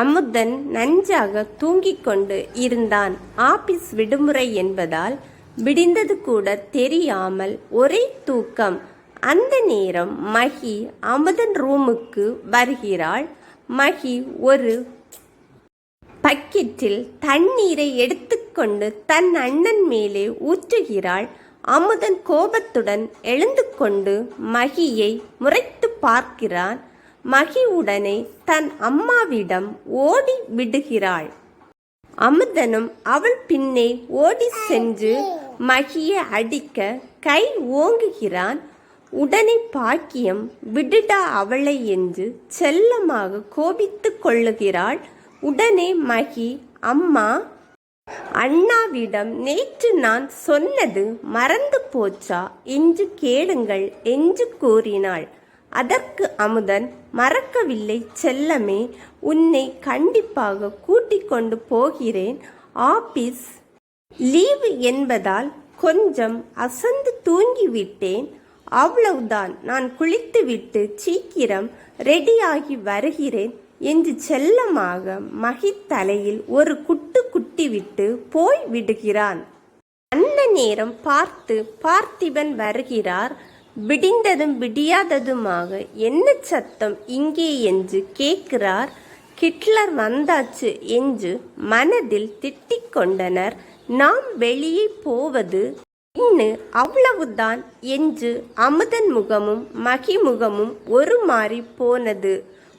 அமுதன் நன்றாக தூங்கிக் கொண்டு இருந்தான். ஆபீஸ் விடுமுறை என்பதால் விடிந்தது கூட தெரியாமல் ஒரே தூக்கம். அந்த நேரம் மகி அமுதன் ரூமுக்கு வருகிறாள். மகி ஒரு பக்கெட்டில் தண்ணீரை எடுத்துக்கொண்டு தன் அண்ணன் மேலே ஊற்றுகிறாள். அமுதன் கோபத்துடன் எழுந்து கொண்டு மகியை முறைத்து பார்க்கிறான். மகி உடனே தன் அம்மாவிடம் ஓடி விடுகிறாள். அமுதனும் அவள் பின்னே ஓடி சென்று மகியை அடிக்க கை ஓங்குகிறான். உடனே பாக்கியம் விடுடா அவளை என்று செல்லமாக கோபித்து கொள்ளுகிறாள். உடனே மகி அம்மா அண்ணாவிடம் நேற்று நான் சொன்னது மறந்து போச்சா என்று கேளுங்கள் என்று கூறினாள். அதற்கு அமுதன் மறக்கவில்லை செல்லமே உன்னை கண்டிப்பாக கூட்டிக் கொண்டு போகிறேன். ஆபீஸ் லீவு என்பதால் கொஞ்சம் அசந்து தூங்கிவிட்டேன். அவ்வளவுதான் நான் குளித்துவிட்டு சீக்கிரம் ரெடியாகி வருகிறேன் என்று செல்லமாக மகித்தலையில் ஒரு குட்டு குட்டிவிட்டு போய் விடுகிறான். அந்த நேரம் பார்த்து பார்த்திபன் வருகிறார். விடிந்ததும் விடியாததுமாக என்ன சத்தம் இங்கே என்று கேட்கிறார்? கிட்லர் வந்தாச்சு என்று மனதில் திட்டிக் கொண்டனர். நாம் வெளியே போவது இன்னு அவ்வளவுதான் என்று அமுதன் முகமும் மகி முகமும் ஒரு மாறி போனது.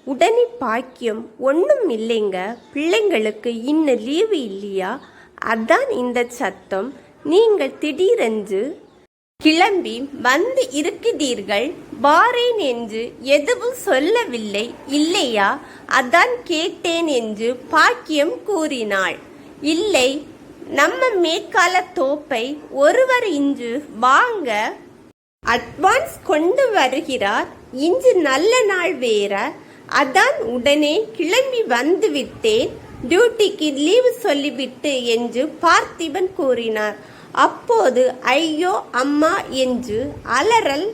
உடனே பாக்கியம் ஒன்றும் இல்லைங்க. பிள்ளைங்களுக்கு இன்னும் லீவு இல்லையா? அதான் இந்த சத்தம். நீங்கள் திடீரென்று கிளம்பி வந்து இருக்கிறீர்கள். வாரேன் என்று எதுவும் சொல்லவில்லை. இல்லையா? அதான் கேட்டேன் என்று பாக்கியம் கூறினாள். இல்லை நம்ம மேற்கால தோப்பை ஒருவர் இன்று வாங்க அட்வான்ஸ் கொண்டு வருகிறார். இன்று நல்ல நாள் வேற. அதான் உடனே கிளம்பி வந்து விட்டேன் டியூட்டிக்கு லீவு சொல்லிவிட்டு என்று பார்த்திபன் கூறினார். அப்போது ஐயோ அம்மா என்று அலறல்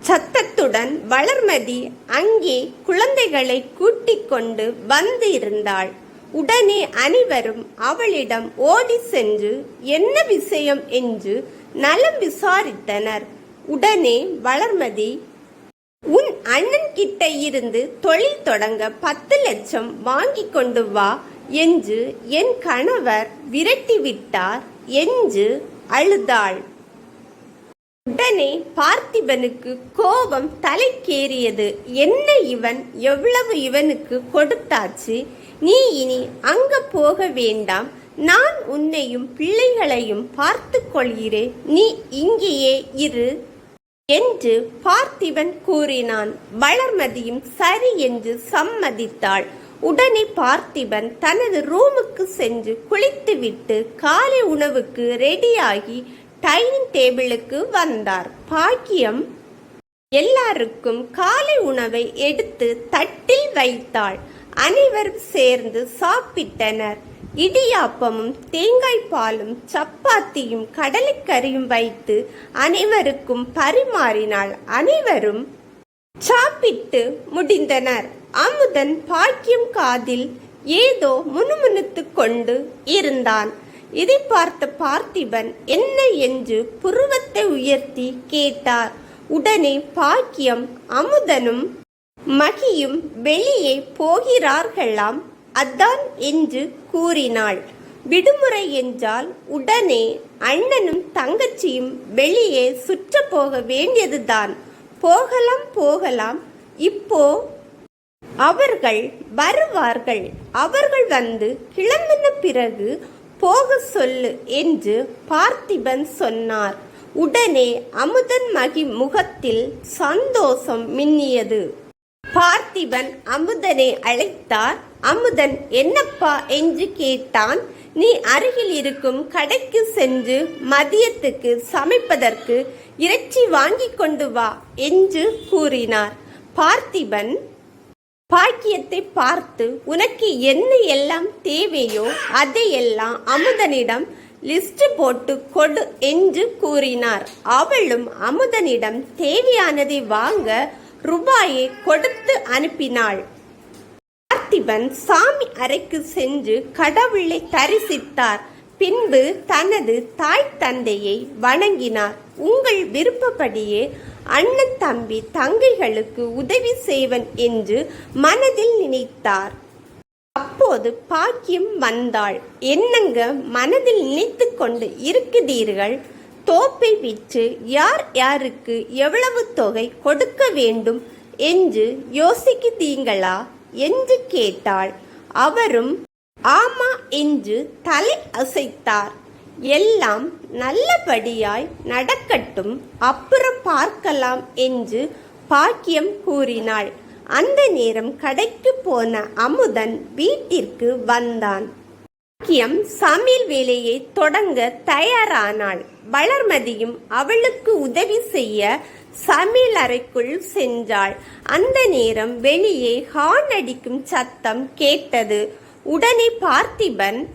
சத்தத்துடன் வளர்மதி அங்கே குழந்தைகளை கூட்டிக் கொண்டு வந்து இருந்தாள். உடனே அனைவரும் அவளிடம் ஓடி சென்று என்ன விஷயம்? என்று நலம் விசாரித்தனர். உடனே வளர்மதி உன் அண்ணன் கிட்ட இருந்து தொழில் தொடங்க பத்து லட்சம் வாங்கி கொண்டு வா என்று என் கணவர் விரட்டிவிட்டார் என்று அழுதாள். உடனே பார்த்திபனுக்கு கோபம் தலைக்கேறியது. என்ன இவன்? எவ்வளவு இவனுக்கு கொடுத்தாச்சு? நீ இனி அங்க போக வேண்டாம். நான் உன்னையும் பிள்ளைகளையும் பார்த்து கொள்கிறேன். நீ இங்கேயே இரு என்று பார்த்திபன் கூறினான். வளர்மதியும் சரி என்று சம்மதித்தாள். உடனே பார்த்திபன் தனது ரூமுக்கு சென்று குளித்துவிட்டு காலை உணவுக்கு ரெடியாகி டைனிங் டேபிளுக்கு வந்தார். பாக்கியம் எல்லாருக்கும் காலை உணவை எடுத்து தட்டில் வைத்தாள். அனைவரும் சேர்ந்து சாப்பிட்டனர். இடியாப்பமும் தேங்காய் பாலும் சப்பாத்தியும் கடலைக்கறியும் வைத்து அனைவருக்கும் பரிமாறினாள். அனைவரும் சாப்பிட்டு முடிந்தனர். அமுதன் பாக்கியம் காதில் ஏதோ முணுமுணுத்து கொண்டு இருந்தான். இதை பார்த்த பார்த்திபன் என்ன என்று புருவத்தை உயர்த்தி கேட்டார். உடனே பாக்கியம் அமுதனும் மகியும் வெளியே போகிறார்களாம். அதான் என்று கூறினாள். விடுமுறை என்றால் உடனே அண்ணனும் தங்கச்சியும் வெளியே சுற்ற போக வேண்டியதுதான். போகலாம் போகலாம். இப்போ அவர்கள் வருவார்கள். அவர்கள் வந்து கிளம்பின பிறகு போக சொல்லு என்று பார்த்திபன் சொன்னார். உடனே அமுதன் மகி முகத்தில் சந்தோஷம் மின்னியது. பார்த்திபன் அமுதனை அழைத்தார். அமுதன் என்னப்பா? என்று கேட்டான். நீ அருகில் இருக்கும் கடைக்கு சென்று மதியத்துக்கு சமைப்பதற்கு இறைச்சி வாங்கி கொண்டு வா என்று கூறினார். பார்த்திபன் பாக்கியத்தை பார்த்து உனக்கு என்ன எல்லாம் தேவையோ அதையெல்லாம் அமுதனிடம் லிஸ்ட் போட்டு கொடு என்று கூறினார். அவளும் அமுதனிடம் தேவையானதை வாங்க ரூபாயை கொடுத்து அனுப்பினாள். பார்த்திபன் சாமி அறைக்கு சென்று கடவுளை தரிசித்தார். பின்பு தனது தாய் தந்தையை வணங்கினார். உங்கள் விருப்பப்படியே அண்ணன் தம்பி தங்கைகளுக்கு உதவி செய்வன் என்று மனதில் நினைத்தார். அப்போது பாக்கியம் வந்தாள். என்னங்க மனதில் நினைத்து கொண்டு இருக்குதீர்கள் தோப்பை விற்று யார் யாருக்கு எவ்வளவு தொகை கொடுக்க வேண்டும் என்று யோசிக்குதீங்களா என்று கேட்டாள். அவரும் ஆமா என்று தலை அசைத்தார். எல்லாம் நல்லபடியாய் நடக்கட்டும் அப்புறம் பார்க்கலாம் என்று பாக்கியம் கூறினாள். அந்த நேரம் கடைக்கு போன அமுதன் வீட்டிற்கு வந்தான். பாக்கியம் சமையல் வேலையை தொடங்க தயாரானாள். வளர்மதியும் அவளுக்கு உதவி செய்ய சமையல் அறைக்குள் சென்றாள். அந்த நேரம் வெளியே ஹார்ன் அடிக்கும் சத்தம் கேட்டது. உடனே பார்த்திபன்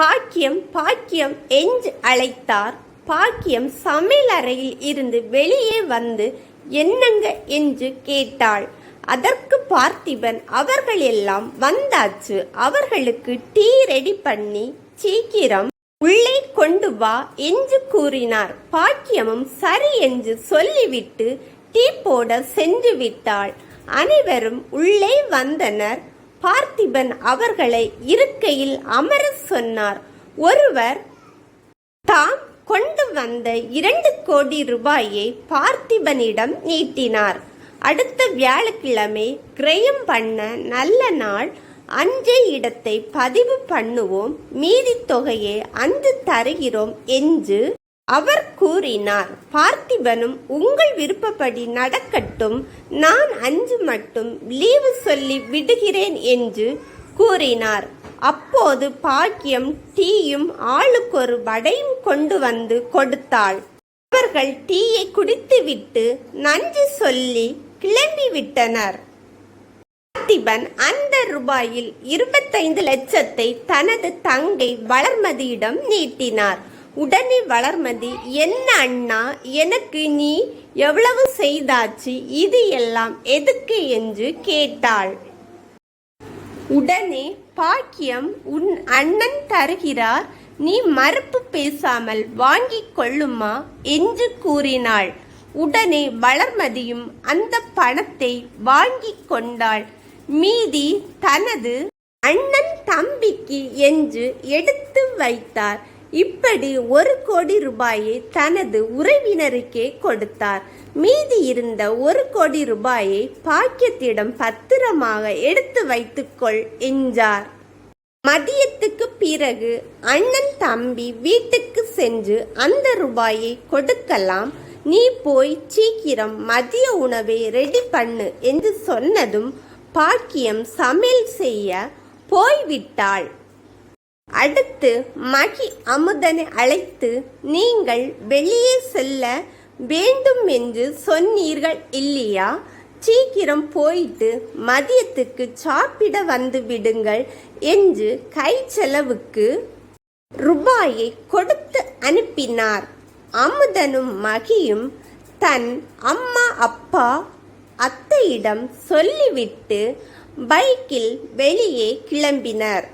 பாக்கியம் பாக்கியம் என்று அழைத்தார். பாக்கியம் சமையலறையில் இருந்து வெளியே வந்து என்னங்க? என்று கேட்டாள். அதற்கு பார்த்திபன் அவர்கள் எல்லாம் வந்தாச்சு. அவர்களுக்கு டீ ரெடி பண்ணி சீக்கிரம் உள்ளே கொண்டு வா என்று கூறினார். பாக்கியமும் சரி என்று சொல்லிவிட்டு டீ போட சென்று விட்டாள். அனைவரும் உள்ளே வந்தனர். பார்த்திபன் அவர்களை இருக்கையில் அமர சொன்னார். ஒருவர் தாம் கொண்டு வந்த இரண்டு கோடி ரூபாயை பார்த்திபனிடம் நீட்டினார். அடுத்த வியாழக்கிழமை கிரயம் பண்ண நல்ல நாள். அஞ்சே இடத்தை பதிவு பண்ணுவோம். மீதி தொகையை அன்று தருகிறோம் என்று அவர் கூறினார் பார்த்திபனும் உங்கள் விருப்பப்படி நடக்கட்டும் நான் அஞ்சு மட்டும் லீவு சொல்லி விடுகிறேன் என்று கூறினார். அப்போது பாக்கியம் டீயும் ஆளுக்கொரு வடையும் கொண்டு வந்து கொடுத்தாள். அவர்கள் டீயை குடித்துவிட்டு நன்றி சொல்லி கிளம்பி விட்டனர். பார்த்திபன் அந்த ரூபாயில் இருபத்தைந்து லட்சத்தை தனது தங்கை வளர்மதியிடம் நீட்டினார். உடனே வளர்மதி என்ன அண்ணா எனக்கு நீ எவ்வளவு செய்தாச்சு? இது எல்லாம் எதுக்கு? என்று கேட்டாள். உடனே பாக்கியம் உன் அண்ணன் தருகிறார். நீ மறுப்பு பேசாமல் வாங்கிக் கொள்ளுமா? என்று கூறினாள். உடனே வளர்மதியும் அந்த பணத்தை வாங்கிக் கொண்டாள். மீதி தனது அண்ணன் தம்பிக்கு என்று எடுத்து வைத்தார். இப்படி ஒரு கோடி ரூபாயை தனது உறவினருக்கே கொடுத்தார். மீதி இருந்த ஒரு கோடி ரூபாயை பாக்கியத்திடம் பத்திரமாக எடுத்து வைத்துக்கொள் என்றார். மதியத்துக்கு பிறகு அண்ணன் தம்பி வீட்டுக்கு சென்று அந்த ரூபாயை கொடுக்கலாம். நீ போய் சீக்கிரம் மதிய உணவை ரெடி பண்ணு என்று சொன்னதும் பாக்கியம் சமையல் செய்ய போய்விட்டாள். அடுத்து மகி அமுதனை அழைத்து நீங்கள் வெளியே செல்ல வேண்டும் என்று சொன்னீர்கள் இல்லையா? சீக்கிரம் போயிட்டு மதியத்துக்கு சாப்பிட வந்து விடுங்கள் என்று கை செலவுக்கு ரூபாயை கொடுத்து அனுப்பினார். அமுதனும் மகியும் தன் அம்மா அப்பா அத்தையிடம் சொல்லிவிட்டு பைக்கில் வெளியே கிளம்பினர்.